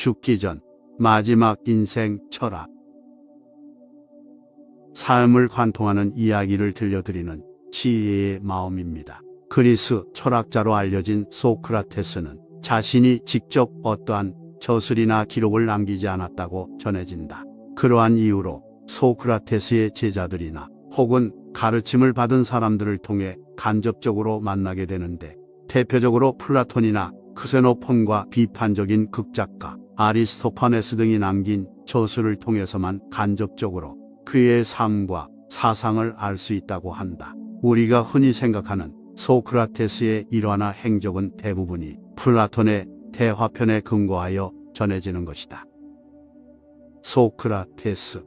죽기 전 마지막 인생 철학. 삶을 관통하는 이야기를 들려드리는 지혜의 마음입니다. 그리스 철학자로 알려진 소크라테스는 자신이 직접 어떠한 저술이나 기록을 남기지 않았다고 전해진다. 그러한 이유로 소크라테스의 제자들이나 혹은 가르침을 받은 사람들을 통해 간접적으로 만나게 되는데 대표적으로 플라톤이나 크세노폰과 비판적인 극작가 아리스토파네스 등이 남긴 저술을 통해서만 간접적으로 그의 삶과 사상을 알 수 있다고 한다. 우리가 흔히 생각하는 소크라테스의 일화나 행적은 대부분이 플라톤의 대화편에 근거하여 전해지는 것이다. 소크라테스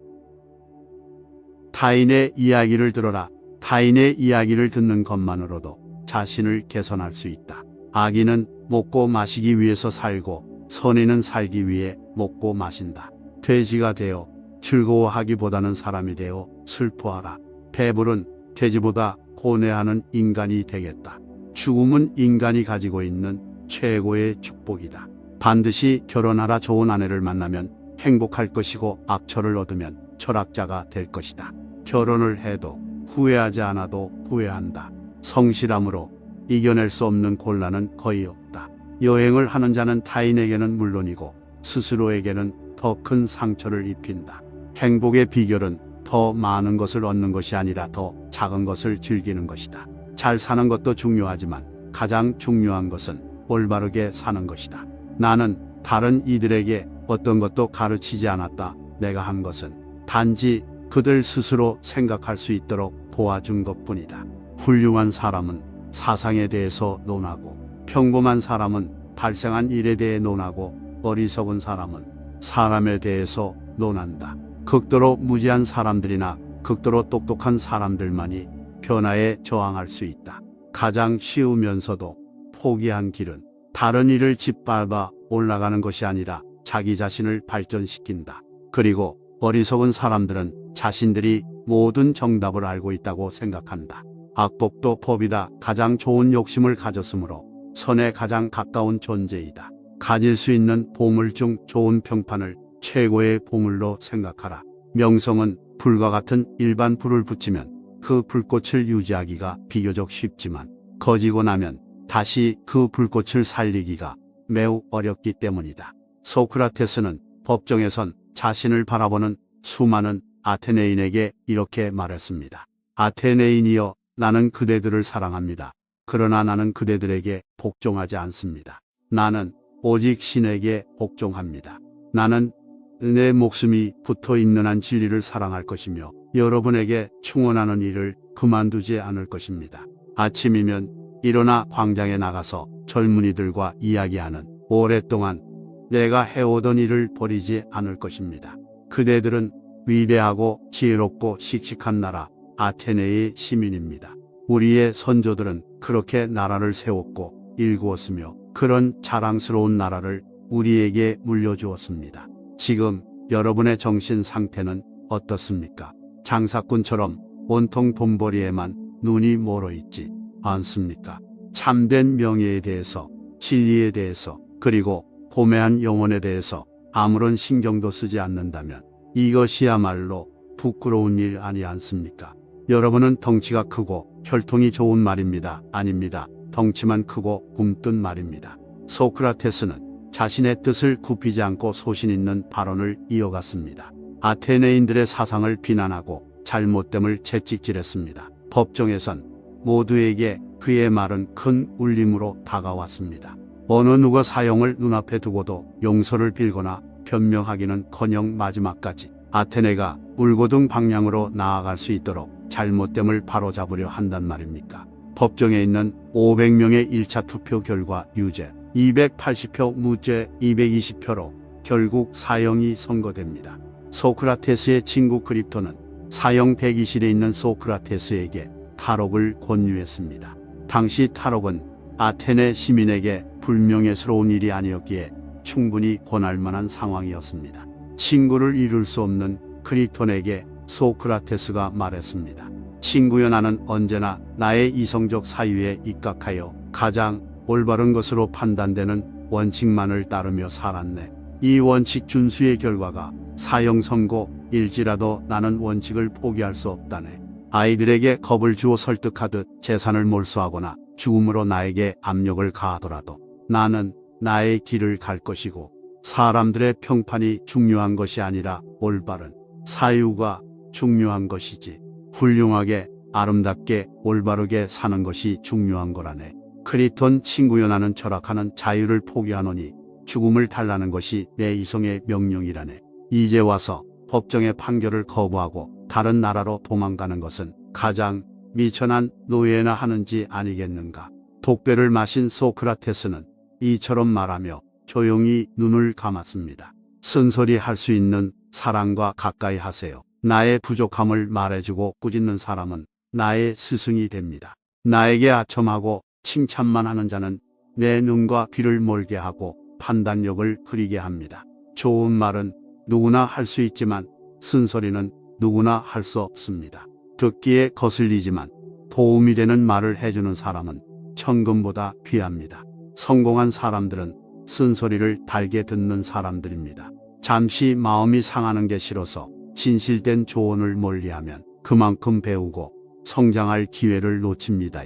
타인의 이야기를 들어라. 타인의 이야기를 듣는 것만으로도 자신을 개선할 수 있다. 아기는 먹고 마시기 위해서 살고 선인은 살기 위해 먹고 마신다. 돼지가 되어 즐거워하기보다는 사람이 되어 슬퍼하라. 배불은 돼지보다 고뇌하는 인간이 되겠다. 죽음은 인간이 가지고 있는 최고의 축복이다. 반드시 결혼하라 좋은 아내를 만나면 행복할 것이고 악처를 얻으면 철학자가 될 것이다. 결혼을 해도 후회하지 않아도 후회한다. 성실함으로 이겨낼 수 없는 곤란은 거의 없다. 여행을 하는 자는 타인에게는 물론이고 스스로에게는 더 큰 상처를 입힌다. 행복의 비결은 더 많은 것을 얻는 것이 아니라 더 작은 것을 즐기는 것이다. 잘 사는 것도 중요하지만 가장 중요한 것은 올바르게 사는 것이다. 나는 다른 이들에게 어떤 것도 가르치지 않았다. 내가 한 것은 단지 그들 스스로 생각할 수 있도록 도와준 것 뿐이다. 훌륭한 사람은 사상에 대해서 논하고 평범한 사람은 발생한 일에 대해 논하고 어리석은 사람은 사람에 대해서 논한다. 극도로 무지한 사람들이나 극도로 똑똑한 사람들만이 변화에 저항할 수 있다. 가장 쉬우면서도 포기한 길은 다른 일을 짓밟아 올라가는 것이 아니라 자기 자신을 발전시킨다. 그리고 어리석은 사람들은 자신들이 모든 정답을 알고 있다고 생각한다. 악법도 법이다. 가장 좋은 욕심을 가졌으므로 선에 가장 가까운 존재이다. 가질 수 있는 보물 중 좋은 평판을 최고의 보물로 생각하라. 명성은 불과 같은 일반 불을 붙이면 그 불꽃을 유지하기가 비교적 쉽지만 거지고 나면 다시 그 불꽃을 살리기가 매우 어렵기 때문이다. 소크라테스는 법정에선 자신을 바라보는 수많은 아테네인에게 이렇게 말했습니다. 아테네인이여 나는 그대들을 사랑합니다. 그러나 나는 그대들에게 복종하지 않습니다. 나는 오직 신에게 복종합니다. 나는 내 목숨이 붙어 있는 한 진리를 사랑할 것이며 여러분에게 충원하는 일을 그만두지 않을 것입니다. 아침이면 일어나 광장에 나가서 젊은이들과 이야기하는 오랫동안 내가 해오던 일을 버리지 않을 것입니다. 그대들은 위대하고 지혜롭고 씩씩한 나라 아테네의 시민입니다. 우리의 선조들은 그렇게 나라를 세웠고 일구었으며 그런 자랑스러운 나라를 우리에게 물려주었습니다. 지금 여러분의 정신 상태는 어떻습니까? 장사꾼처럼 온통 돈벌이에만 눈이 멀어 있지 않습니까? 참된 명예에 대해서, 진리에 대해서, 그리고 고매한 영혼에 대해서 아무런 신경도 쓰지 않는다면 이것이야말로 부끄러운 일 아니 않습니까? 여러분은 덩치가 크고 혈통이 좋은 말입니다. 아닙니다. 덩치만 크고 굼뜬 말입니다. 소크라테스는 자신의 뜻을 굽히지 않고 소신 있는 발언을 이어갔습니다. 아테네인들의 사상을 비난하고 잘못됨을 채찍질했습니다. 법정에선 모두에게 그의 말은 큰 울림으로 다가왔습니다. 어느 누가 사형을 눈앞에 두고도 용서를 빌거나 변명하기는 커녕 마지막까지 아테네가 울고등 방향으로 나아갈 수 있도록 잘못됨을 바로잡으려 한단 말입니까? 법정에 있는 500명의 1차 투표 결과 유죄, 280표 무죄, 220표로 결국 사형이 선고됩니다. 소크라테스의 친구 크립토는 사형 대기실에 있는 소크라테스에게 탈옥을 권유했습니다. 당시 탈옥은 아테네 시민에게 불명예스러운 일이 아니었기에 충분히 권할 만한 상황이었습니다. 친구를 이룰 수 없는 크리톤에게 소크라테스가 말했습니다. 친구여 나는 언제나 나의 이성적 사유에 입각하여 가장 올바른 것으로 판단되는 원칙만을 따르며 살았네. 이 원칙 준수의 결과가 사형 선고일지라도 나는 원칙을 포기할 수 없다네. 아이들에게 겁을 주어 설득하듯 재산을 몰수하거나 죽음으로 나에게 압력을 가하더라도 나는 나의 길을 갈 것이고 사람들의 평판이 중요한 것이 아니라 올바른 사유가 중요한 것이지 훌륭하게 아름답게 올바르게 사는 것이 중요한 거라네. 크리톤 친구여 나는 철학하는 자유를 포기하노니 죽음을 달라는 것이 내 이성의 명령이라네. 이제 와서 법정의 판결을 거부하고 다른 나라로 도망가는 것은 가장 미천한 노예나 하는지 아니겠는가. 독배를 마신 소크라테스는 이처럼 말하며 조용히 눈을 감았습니다. 쓴소리 할 수 있는 사람과 가까이 하세요. 나의 부족함을 말해주고 꾸짖는 사람은 나의 스승이 됩니다. 나에게 아첨하고 칭찬만 하는 자는 내 눈과 귀를 멀게 하고 판단력을 흐리게 합니다. 좋은 말은 누구나 할 수 있지만 쓴소리는 누구나 할 수 없습니다. 듣기에 거슬리지만 도움이 되는 말을 해주는 사람은 천금보다 귀합니다. 성공한 사람들은 쓴소리를 달게 듣는 사람들입니다. 잠시 마음이 상하는 게 싫어서 진실된 조언을 멀리하면 그만큼 배우고 성장할 기회를 놓칩니다.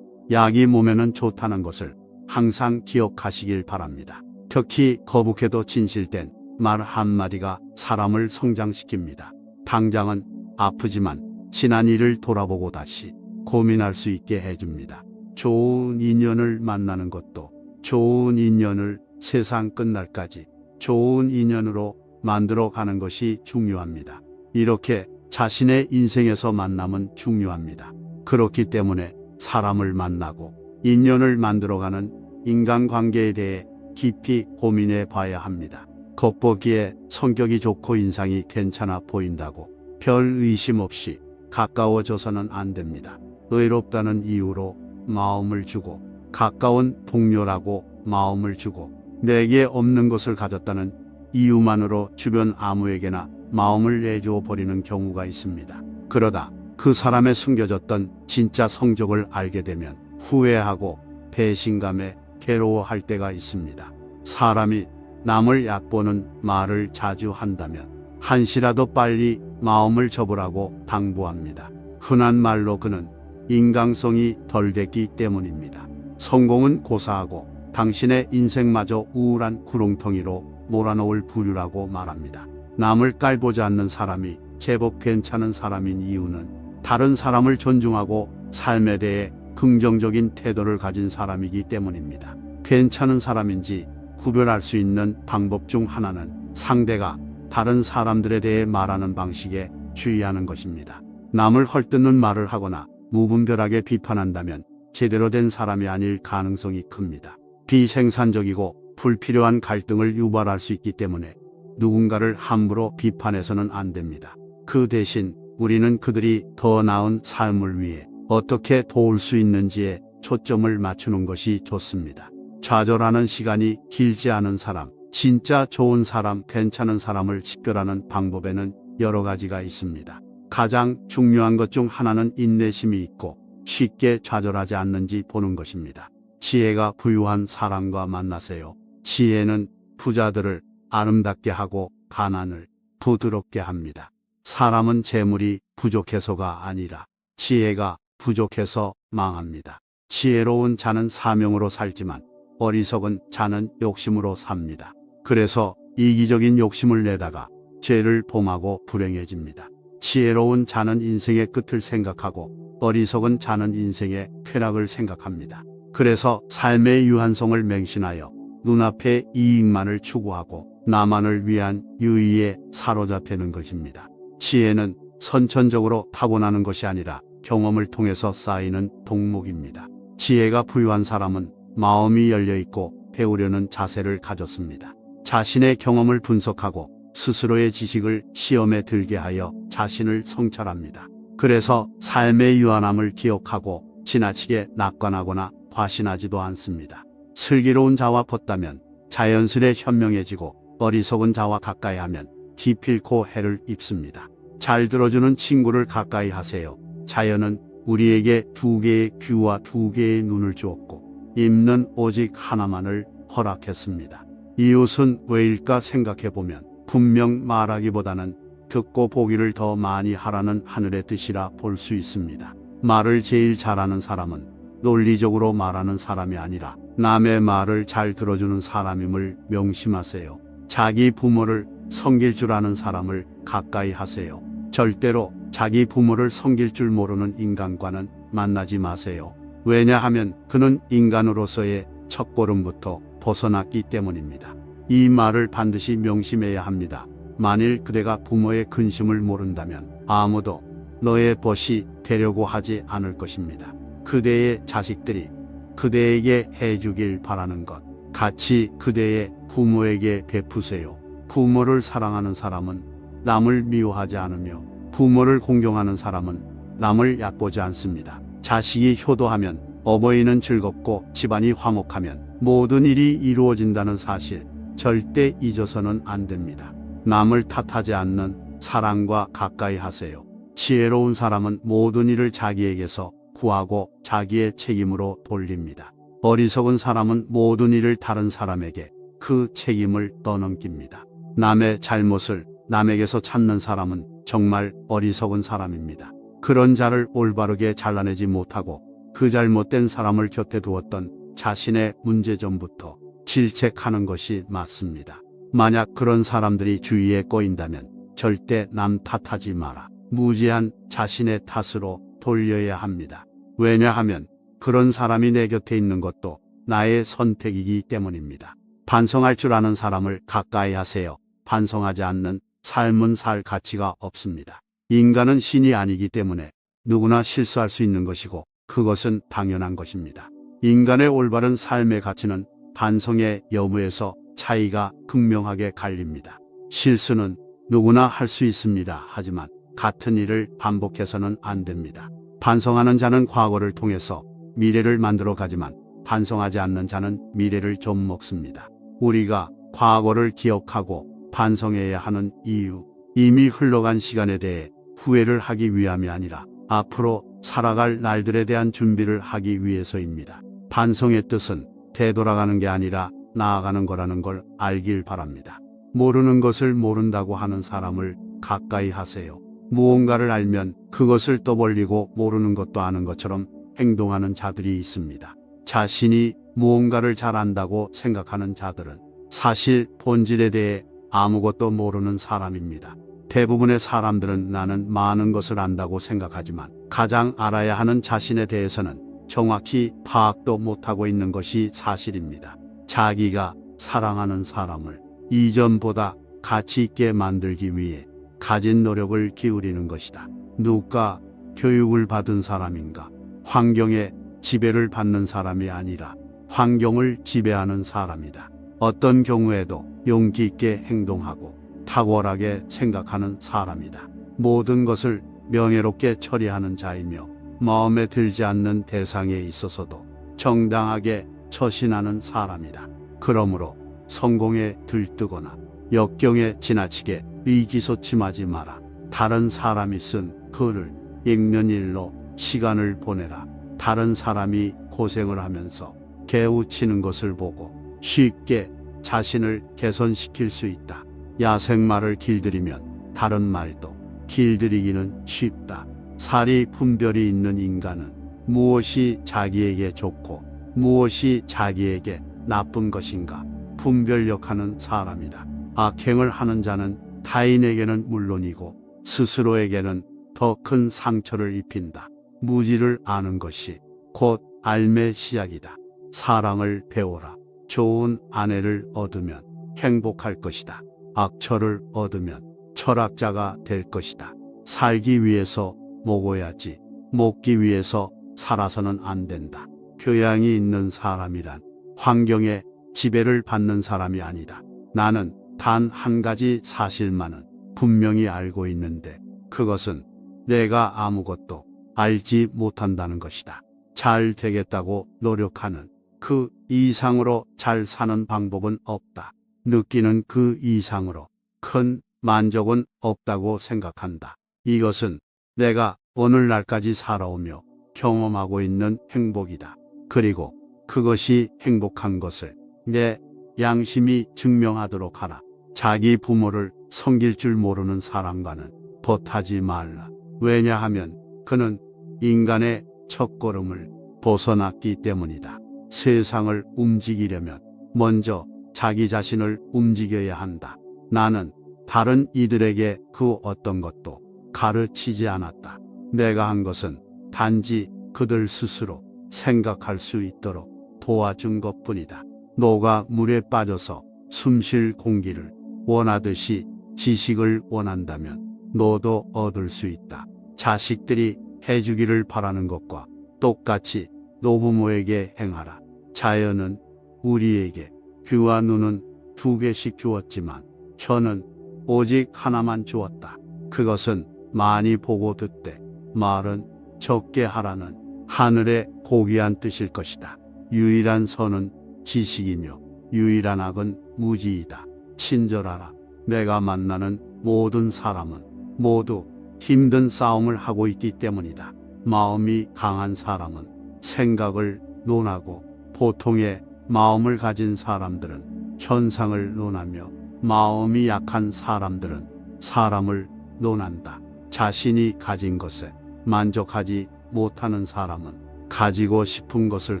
약이 몸에는 좋다는 것을 항상 기억하시길 바랍니다. 특히 거북해도 진실된 말 한마디가 사람을 성장시킵니다. 당장은 아프지만 지난 일을 돌아보고 다시 고민할 수 있게 해줍니다. 좋은 인연을 만나는 것도 좋은 인연을 세상 끝날까지 좋은 인연으로 만들어 가는 것이 중요합니다. 이렇게 자신의 인생에서 만남은 중요합니다. 그렇기 때문에 사람을 만나고 인연을 만들어가는 인간관계에 대해 깊이 고민해 봐야 합니다. 겉보기에 성격이 좋고 인상이 괜찮아 보인다고 별 의심 없이 가까워져서는 안 됩니다. 의롭다는 이유로 마음을 주고 가까운 동료라고 마음을 주고 내게 없는 것을 가졌다는 이유만으로 주변 아무에게나 마음을 내주어 버리는 경우가 있습니다. 그러다 그 사람의 숨겨졌던 진짜 성적을 알게 되면 후회하고 배신감에 괴로워할 때가 있습니다. 사람이 남을 얕보는 말을 자주 한다면 한시라도 빨리 마음을 접으라고 당부합니다. 흔한 말로 그는 인강성이 덜 됐기 때문입니다. 성공은 고사하고 당신의 인생마저 우울한 구렁텅이로 몰아넣을 부류라고 말합니다. 남을 깔보지 않는 사람이 제법 괜찮은 사람인 이유는 다른 사람을 존중하고 삶에 대해 긍정적인 태도를 가진 사람이기 때문입니다. 괜찮은 사람인지 구별할 수 있는 방법 중 하나는 상대가 다른 사람들에 대해 말하는 방식에 주의하는 것입니다. 남을 헐뜯는 말을 하거나 무분별하게 비판한다면 제대로 된 사람이 아닐 가능성이 큽니다. 비생산적이고 불필요한 갈등을 유발할 수 있기 때문에 누군가를 함부로 비판해서는 안 됩니다. 그 대신 우리는 그들이 더 나은 삶을 위해 어떻게 도울 수 있는지에 초점을 맞추는 것이 좋습니다. 좌절하는 시간이 길지 않은 사람, 진짜 좋은 사람, 괜찮은 사람을 식별하는 방법에는 여러 가지가 있습니다. 가장 중요한 것 중 하나는 인내심이 있고 쉽게 좌절하지 않는지 보는 것입니다. 지혜가 부유한 사람과 만나세요. 지혜는 부자들을 아름답게 하고 가난을 부드럽게 합니다. 사람은 재물이 부족해서가 아니라 지혜가 부족해서 망합니다. 지혜로운 자는 사명으로 살지만 어리석은 자는 욕심으로 삽니다. 그래서 이기적인 욕심을 내다가 죄를 범하고 불행해집니다. 지혜로운 자는 인생의 끝을 생각하고 어리석은 자는 인생의 쾌락을 생각합니다. 그래서 삶의 유한성을 맹신하여 눈앞의 이익만을 추구하고 나만을 위한 유의에 사로잡히는 것입니다. 지혜는 선천적으로 타고나는 것이 아니라 경험을 통해서 쌓이는 동목입니다. 지혜가 부유한 사람은 마음이 열려 있고 배우려는 자세를 가졌습니다. 자신의 경험을 분석하고 스스로의 지식을 시험에 들게 하여 자신을 성찰합니다. 그래서 삶의 유한함을 기억하고 지나치게 낙관하거나 과신하지도 않습니다. 슬기로운 자와 벗다면 자연스레 현명해지고 어리석은 자와 가까이 하면 기필코 해를 입습니다. 잘 들어주는 친구를 가까이 하세요. 자연은 우리에게 두 개의 귀와 두 개의 눈을 주었고 입는 오직 하나만을 허락했습니다. 이웃은 왜일까 생각해 보면 분명 말하기보다는 듣고 보기를 더 많이 하라는 하늘의 뜻이라 볼 수 있습니다. 말을 제일 잘하는 사람은 논리적으로 말하는 사람이 아니라 남의 말을 잘 들어주는 사람임을 명심하세요. 자기 부모를 섬길 줄 아는 사람을 가까이 하세요. 절대로 자기 부모를 섬길 줄 모르는 인간과는 만나지 마세요. 왜냐하면 그는 인간으로서의 첫걸음부터 벗어났기 때문입니다. 이 말을 반드시 명심해야 합니다. 만일 그대가 부모의 근심을 모른다면 아무도 너의 벗이 되려고 하지 않을 것입니다. 그대의 자식들이 그대에게 해주길 바라는 것 같이 그대의 부모에게 베푸세요. 부모를 사랑하는 사람은 남을 미워하지 않으며 부모를 공경하는 사람은 남을 얕보지 않습니다. 자식이 효도하면 어버이는 즐겁고 집안이 화목하면 모든 일이 이루어진다는 사실 절대 잊어서는 안 됩니다. 남을 탓하지 않는 사랑과 가까이 하세요. 지혜로운 사람은 모든 일을 자기에게서 구하고 자기의 책임으로 돌립니다. 어리석은 사람은 모든 일을 다른 사람에게 그 책임을 떠넘깁니다. 남의 잘못을 남에게서 찾는 사람은 정말 어리석은 사람입니다. 그런 자를 올바르게 잘라내지 못하고 그 잘못된 사람을 곁에 두었던 자신의 문제점부터 질책하는 것이 맞습니다. 만약 그런 사람들이 주위에 꼬인다면 절대 남 탓하지 마라. 무지한 자신의 탓으로 돌려야 합니다. 왜냐하면 그런 사람이 내 곁에 있는 것도 나의 선택이기 때문입니다. 반성할 줄 아는 사람을 가까이 하세요. 반성하지 않는 삶은 살 가치가 없습니다. 인간은 신이 아니기 때문에 누구나 실수할 수 있는 것이고 그것은 당연한 것입니다. 인간의 올바른 삶의 가치는 반성의 여부에서 차이가 극명하게 갈립니다. 실수는 누구나 할 수 있습니다. 하지만 같은 일을 반복해서는 안 됩니다. 반성하는 자는 과거를 통해서 미래를 만들어 가지만 반성하지 않는 자는 미래를 좀 먹습니다. 우리가 과거를 기억하고 반성해야 하는 이유, 이미 흘러간 시간에 대해 후회를 하기 위함이 아니라 앞으로 살아갈 날들에 대한 준비를 하기 위해서입니다. 반성의 뜻은 되돌아가는 게 아니라 나아가는 거라는 걸 알길 바랍니다. 모르는 것을 모른다고 하는 사람을 가까이 하세요. 무언가를 알면 그것을 떠벌리고 모르는 것도 아는 것처럼 행동하는 자들이 있습니다. 자신이 무언가를 잘 안다고 생각하는 자들은 사실 본질에 대해 아무것도 모르는 사람입니다. 대부분의 사람들은 나는 많은 것을 안다고 생각하지만 가장 알아야 하는 자신에 대해서는 정확히 파악도 못하고 있는 것이 사실입니다. 자기가 사랑하는 사람을 이전보다 가치 있게 만들기 위해 가진 노력을 기울이는 것이다. 누가 교육을 받은 사람인가? 환경에 지배를 받는 사람이 아니라 환경을 지배하는 사람이다. 어떤 경우에도 용기 있게 행동하고 탁월하게 생각하는 사람이다. 모든 것을 명예롭게 처리하는 자이며 마음에 들지 않는 대상에 있어서도 정당하게 처신하는 사람이다. 그러므로 성공에 들뜨거나 역경에 지나치게 의기소침하지 마라. 다른 사람이 쓴 글을 읽는 일로 시간을 보내라. 다른 사람이 고생을 하면서 개우치는 것을 보고 쉽게 자신을 개선시킬 수 있다. 야생말을 길들이면 다른 말도 길들이기는 쉽다. 살이 분별이 있는 인간은 무엇이 자기에게 좋고 무엇이 자기에게 나쁜 것인가 분별력하는 사람이다. 악행을 하는 자는 타인에게는 물론이고 스스로에게는 더 큰 상처를 입힌다. 무지를 아는 것이 곧 알매 시작이다. 사랑을 배워라. 좋은 아내를 얻으면 행복할 것이다. 악처를 얻으면 철학자가 될 것이다. 살기 위해서 먹어야지. 먹기 위해서 살아서는 안 된다. 교양이 있는 사람이란 환경에 지배를 받는 사람이 아니다. 나는 단 한 가지 사실만은 분명히 알고 있는데 그것은 내가 아무것도 알지 못한다는 것이다. 잘 되겠다고 노력하는 그 이상으로 잘 사는 방법은 없다. 느끼는 그 이상으로 큰 만족은 없다고 생각한다. 이것은 내가 오늘날까지 살아오며 경험하고 있는 행복이다. 그리고 그것이 행복한 것을 내 양심이 증명하도록 하라. 자기 부모를 섬길 줄 모르는 사람과는 벗하지 말라. 왜냐하면 그는 인간의 첫걸음을 벗어났기 때문이다. 세상을 움직이려면 먼저 자기 자신을 움직여야 한다. 나는 다른 이들에게 그 어떤 것도 가르치지 않았다. 내가 한 것은 단지 그들 스스로 생각할 수 있도록 도와준 것 뿐이다. 노가 물에 빠져서 숨 쉴 공기를 원하듯이 지식을 원한다면 너도 얻을 수 있다. 자식들이 해주기를 바라는 것과 똑같이 노부모에게 행하라. 자연은 우리에게 귀와 눈은 두 개씩 주었지만 혀는 오직 하나만 주었다. 그것은 많이 보고 듣되 말은 적게 하라는 하늘의 고귀한 뜻일 것이다. 유일한 선은 지식이며 유일한 악은 무지이다. 친절하라. 내가 만나는 모든 사람은 모두 힘든 싸움을 하고 있기 때문이다. 마음이 강한 사람은 생각을 논하고 보통의 마음을 가진 사람들은 현상을 논하며 마음이 약한 사람들은 사람을 논한다. 자신이 가진 것에 만족하지 못하는 사람은 가지고 싶은 것을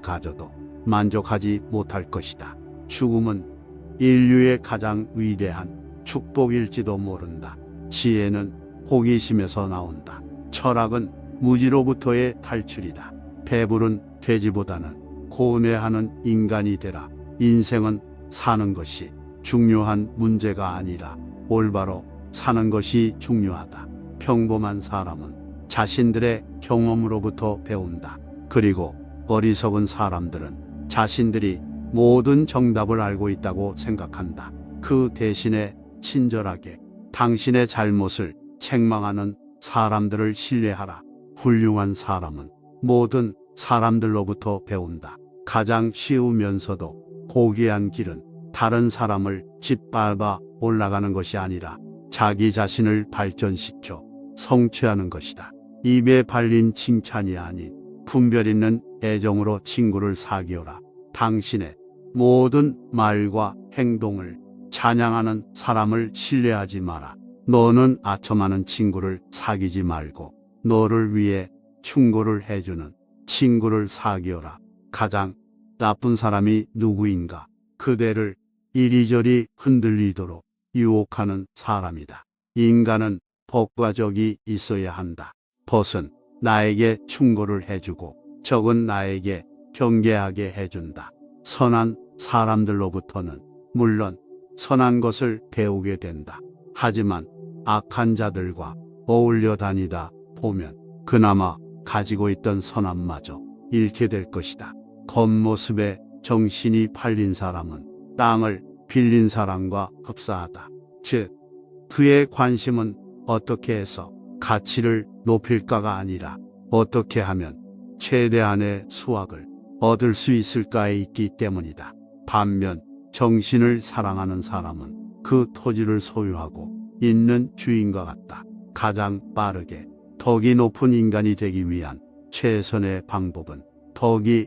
가져도 만족하지 못할 것이다. 죽음은 인류의 가장 위대한 축복일지도 모른다. 지혜는 호기심에서 나온다. 철학은 무지로부터의 탈출이다. 배부른 돼지보다는 고뇌하는 인간이 되라. 인생은 사는 것이 중요한 문제가 아니라 올바로 사는 것이 중요하다. 평범한 사람은 자신들의 경험으로부터 배운다. 그리고 어리석은 사람들은 자신들이 모든 정답을 알고 있다고 생각한다. 그 대신에 친절하게 당신의 잘못을 책망하는 사람들을 신뢰하라. 훌륭한 사람은 모든 사람들로부터 배운다. 가장 쉬우면서도 고귀한 길은 다른 사람을 짓밟아 올라가는 것이 아니라 자기 자신을 발전시켜 성취하는 것이다. 입에 발린 칭찬이 아닌 분별 있는 애정으로 친구를 사귀어라. 당신의 모든 말과 행동을 찬양하는 사람을 신뢰하지 마라. 너는 아첨하는 친구를 사귀지 말고 너를 위해 충고를 해주는 친구를 사귀어라. 가장 나쁜 사람이 누구인가? 그대를 이리저리 흔들리도록 유혹하는 사람이다. 인간은 법과 적이 있어야 한다. 벗은 나에게 충고를 해주고 적은 나에게 경계하게 해준다. 선한 사람들로부터는 물론 선한 것을 배우게 된다. 하지만 악한 자들과 어울려 다니다 보면 그나마 가지고 있던 선함마저 잃게 될 것이다. 겉모습에 정신이 팔린 사람은 땅을 빌린 사람과 흡사하다. 즉, 그의 관심은 어떻게 해서 가치를 높일까가 아니라 어떻게 하면 최대한의 수확을 얻을 수 있을까에 있기 때문이다. 반면 정신을 사랑하는 사람은 그 토지를 소유하고 있는 주인과 같다. 가장 빠르게 덕이 높은 인간이 되기 위한 최선의 방법은 덕이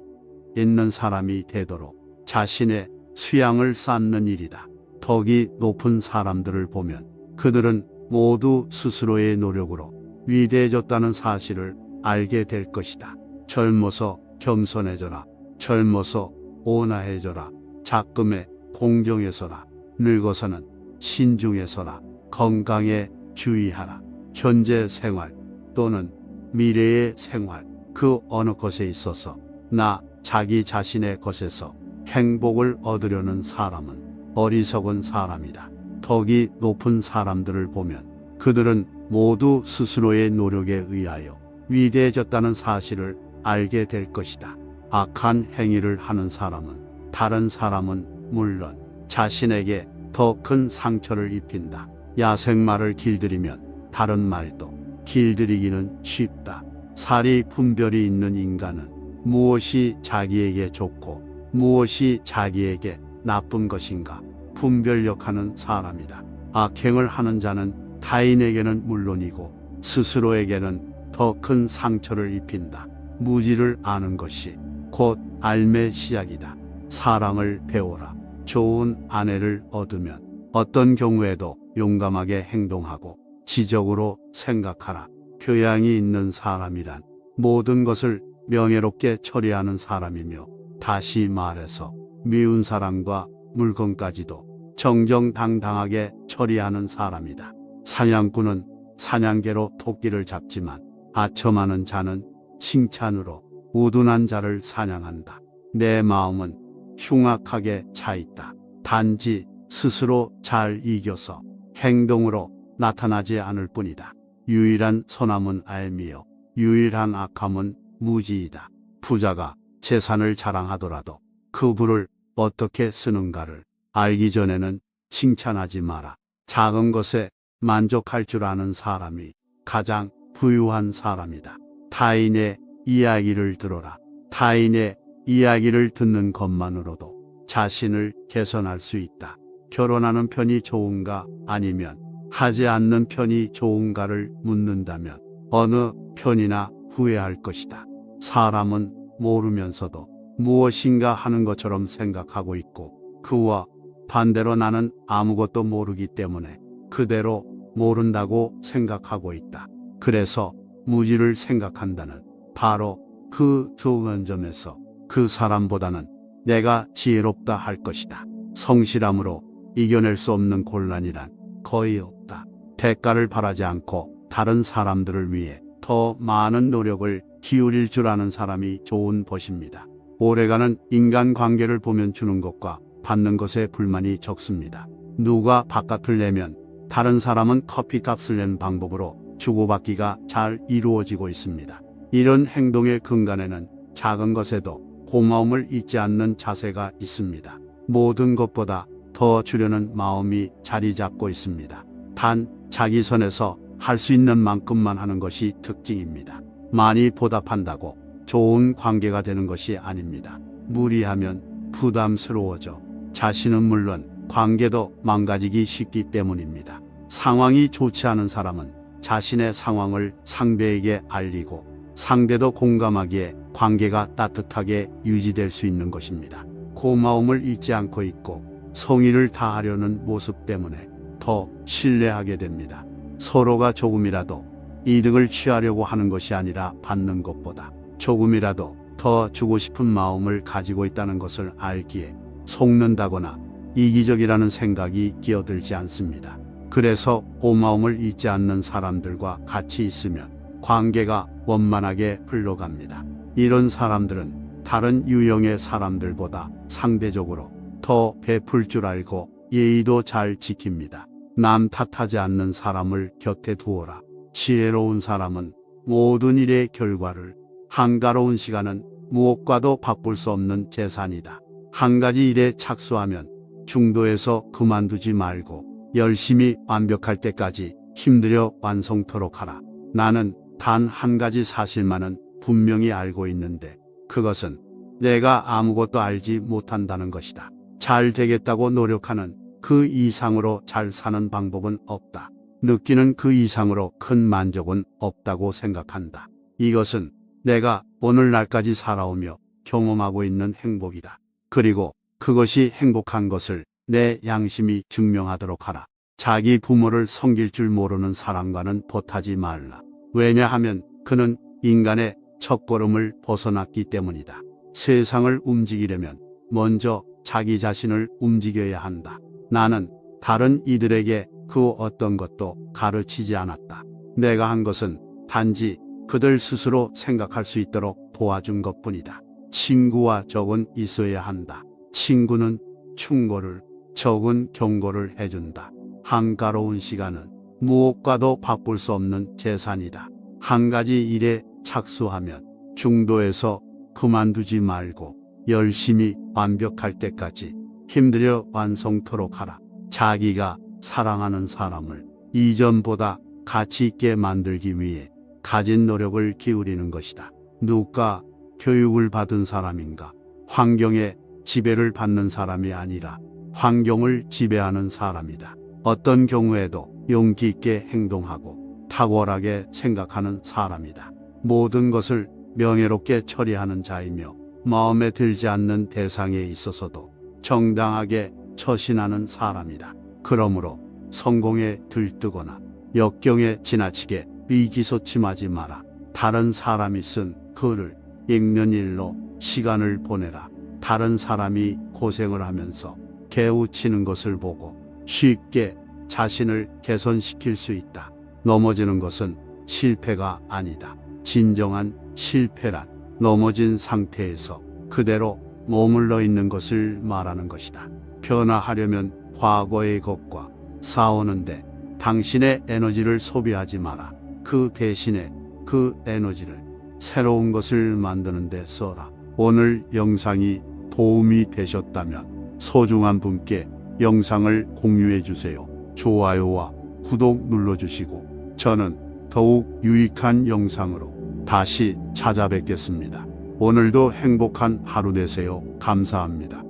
있는 사람이 되도록 자신의 수양을 쌓는 일이다. 덕이 높은 사람들을 보면 그들은 모두 스스로의 노력으로 위대해졌다는 사실을 알게 될 것이다. 젊어서 겸손해져라. 젊어서 온화해져라. 작금에 공정해서라. 늙어서는 신중해서라. 건강에 주의하라. 현재 생활 또는 미래의 생활 그 어느 것에 있어서 나 자기 자신의 것에서 행복을 얻으려는 사람은 어리석은 사람이다. 덕이 높은 사람들을 보면 그들은 모두 스스로의 노력에 의하여 위대해졌다는 사실을 알게 될 것이다. 악한 행위를 하는 사람은 다른 사람은 물론 자신에게 더 큰 상처를 입힌다. 야생말을 길들이면 다른 말도 길들이기는 쉽다. 살이 분별이 있는 인간은 무엇이 자기에게 좋고 무엇이 자기에게 나쁜 것인가 분별력하는 사람이다. 악행을 하는 자는 타인에게는 물론이고 스스로에게는 더 큰 상처를 입힌다. 무지를 아는 것이 곧 알매 시작이다. 사랑을 배워라. 좋은 아내를 얻으면 어떤 경우에도 용감하게 행동하고 지적으로 생각하라. 교양이 있는 사람이란 모든 것을 명예롭게 처리하는 사람이며 다시 말해서 미운 사람과 물건까지도 정정당당하게 처리하는 사람이다. 사냥꾼은 사냥개로 토끼를 잡지만 아첨하는 자는 칭찬으로 우둔한 자를 사냥한다. 내 마음은 흉악하게 차 있다. 단지 스스로 잘 이겨서 행동으로 나타나지 않을 뿐이다. 유일한 선함은 알미요. 유일한 악함은 무지이다. 부자가 재산을 자랑하더라도 그 부를 어떻게 쓰는가를 알기 전에는 칭찬하지 마라. 작은 것에 만족할 줄 아는 사람이 가장 부유한 사람이다. 타인의 이야기를 들어라. 타인의 이야기를 듣는 것만으로도 자신을 개선할 수 있다. 결혼하는 편이 좋은가 아니면 하지 않는 편이 좋은가를 묻는다면 어느 편이나 후회할 것이다. 사람은 모르면서도 무엇인가 하는 것처럼 생각하고 있고 그와 반대로 나는 아무것도 모르기 때문에 그대로 모른다고 생각하고 있다. 그래서 무지를 생각한다는 바로 그 좋은 점에서 그 사람보다는 내가 지혜롭다 할 것이다. 성실함으로 이겨낼 수 없는 곤란이란 거의 없다. 대가를 바라지 않고 다른 사람들을 위해 더 많은 노력을 기울일 줄 아는 사람이 좋은 것입니다. 오래가는 인간 관계를 보면 주는 것과 받는 것에 불만이 적습니다. 누가 바깥을 내면 다른 사람은 커피값을 낸 방법으로 주고받기가 잘 이루어지고 있습니다. 이런 행동의 근간에는 작은 것에도 고마움을 잊지 않는 자세가 있습니다. 모든 것보다 더 주려는 마음이 자리 잡고 있습니다. 단 자기 선에서 할 수 있는 만큼만 하는 것이 특징입니다. 많이 보답한다고 좋은 관계가 되는 것이 아닙니다. 무리하면 부담스러워져 자신은 물론 관계도 망가지기 쉽기 때문입니다. 상황이 좋지 않은 사람은 자신의 상황을 상대에게 알리고 상대도 공감하기에 관계가 따뜻하게 유지될 수 있는 것입니다. 고마움을 잊지 않고 있고 성의를 다하려는 모습 때문에 더 신뢰하게 됩니다. 서로가 조금이라도 이득을 취하려고 하는 것이 아니라 받는 것보다 조금이라도 더 주고 싶은 마음을 가지고 있다는 것을 알기에 속는다거나 이기적이라는 생각이 끼어들지 않습니다. 그래서 고마움을 잊지 않는 사람들과 같이 있으면 관계가 원만하게 흘러갑니다. 이런 사람들은 다른 유형의 사람들보다 상대적으로 더 베풀 줄 알고 예의도 잘 지킵니다. 남 탓하지 않는 사람을 곁에 두어라. 지혜로운 사람은 모든 일의 결과를 한가로운 시간은 무엇과도 바꿀 수 없는 재산이다. 한 가지 일에 착수하면 중도에서 그만두지 말고 열심히 완벽할 때까지 힘들여 완성토록 하라. 나는 단 한 가지 사실만은 분명히 알고 있는데 그것은 내가 아무것도 알지 못한다는 것이다. 잘 되겠다고 노력하는 그 이상으로 잘 사는 방법은 없다. 느끼는 그 이상으로 큰 만족은 없다고 생각한다. 이것은 내가 오늘날까지 살아오며 경험하고 있는 행복이다. 그리고 그것이 행복한 것을 내 양심이 증명하도록 하라. 자기 부모를 섬길 줄 모르는 사람과는 보타지 말라. 왜냐하면 그는 인간의 첫걸음을 벗어났기 때문이다. 세상을 움직이려면 먼저 자기 자신을 움직여야 한다. 나는 다른 이들에게 그 어떤 것도 가르치지 않았다. 내가 한 것은 단지 그들 스스로 생각할 수 있도록 도와준 것 뿐이다. 친구와 적은 있어야 한다. 친구는 충고를, 적은 경고를 해준다. 한가로운 시간은 무엇과도 바꿀 수 없는 재산이다. 한 가지 일에 착수하면 중도에서 그만두지 말고 열심히 완벽할 때까지 힘들여 완성토록 하라. 자기가 사랑하는 사람을 이전보다 가치 있게 만들기 위해 가진 노력을 기울이는 것이다. 누가 교육을 받은 사람인가? 환경에 지배를 받는 사람이 아니라 환경을 지배하는 사람이다. 어떤 경우에도 용기 있게 행동하고 탁월하게 생각하는 사람이다. 모든 것을 명예롭게 처리하는 자이며 마음에 들지 않는 대상에 있어서도 정당하게 처신하는 사람이다. 그러므로 성공에 들뜨거나 역경에 지나치게 의기소침하지 마라. 다른 사람이 쓴 글을 읽는 일로 시간을 보내라. 다른 사람이 고생을 하면서 개우치는 것을 보고 쉽게 자신을 개선시킬 수 있다. 넘어지는 것은 실패가 아니다. 진정한 실패란 넘어진 상태에서 그대로 머물러 있는 것을 말하는 것이다. 변화하려면 과거의 것과 싸우는데 당신의 에너지를 소비하지 마라. 그 대신에 그 에너지를 새로운 것을 만드는 데 써라. 오늘 영상이 도움이 되셨다면 소중한 분께 영상을 공유해 주세요. 좋아요와 구독 눌러주시고 저는 더욱 유익한 영상으로 다시 찾아뵙겠습니다. 오늘도 행복한 하루 되세요. 감사합니다.